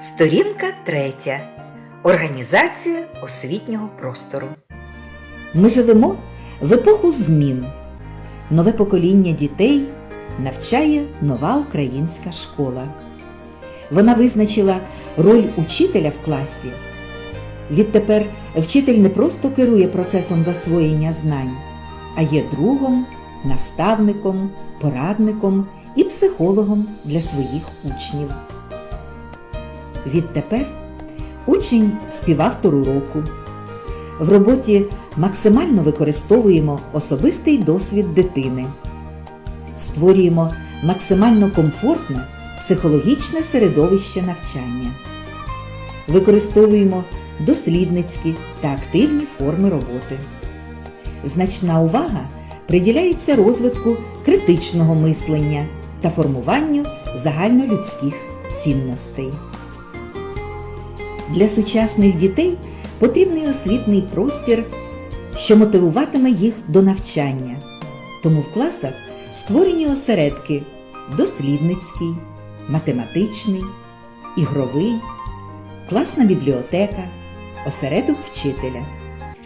Сторінка третя. Організація освітнього простору. Ми живемо в епоху змін. Нове покоління дітей навчає нова українська школа. Вона визначила роль учителя в класі. Відтепер вчитель не просто керує процесом засвоєння знань, а є другом, наставником, порадником і психологом для своїх учнів. Відтепер учень співавтор уроку. В роботі максимально використовуємо особистий досвід дитини, створюємо максимально комфортне психологічне середовище навчання, використовуємо дослідницькі та активні форми роботи. Значна увага приділяється розвитку критичного мислення та формуванню загальнолюдських цінностей. Для сучасних дітей потрібний освітний простір, що мотивуватиме їх до навчання. Тому в класах створені осередки дослідницький, математичний, ігровий, класна бібліотека, осередок вчителя.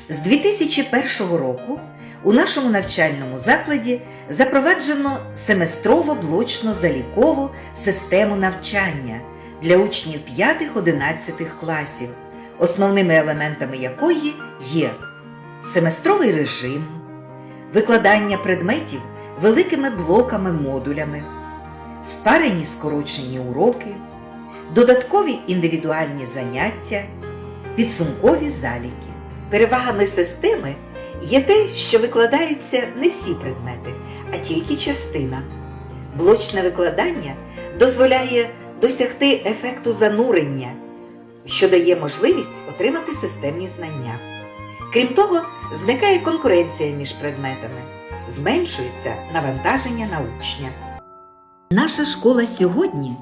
З 2001 року у нашому навчальному закладі запроваджено семестрово-блочно-залікову систему навчання для учнів 5-11 класів, основними елементами якої є семестровий режим, викладання предметів великими блоками-модулями, спарені скорочені уроки, додаткові індивідуальні заняття, підсумкові заліки. Перевагами системи є те, що викладаються не всі предмети, а тільки частина. Блочне викладання дозволяє досягти ефекту занурення, що дає можливість отримати системні знання. Крім того, зникає конкуренція між предметами, зменшується навантаження на учня. Наша школа сьогодні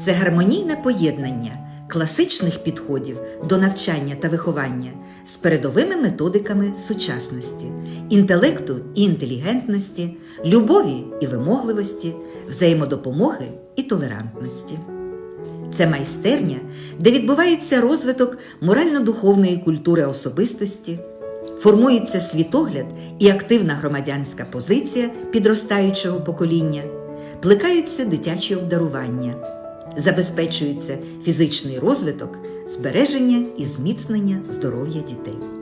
це гармонійне поєднання класичних підходів до навчання та виховання з передовими методиками сучасності, інтелекту і інтелігентності, любові і вимогливості, взаємодопомоги і толерантності. Це майстерня, де відбувається розвиток морально-духовної культури особистості, формується світогляд і активна громадянська позиція підростаючого покоління, плекаються дитячі обдарування, забезпечується фізичний розвиток, збереження і зміцнення здоров'я дітей.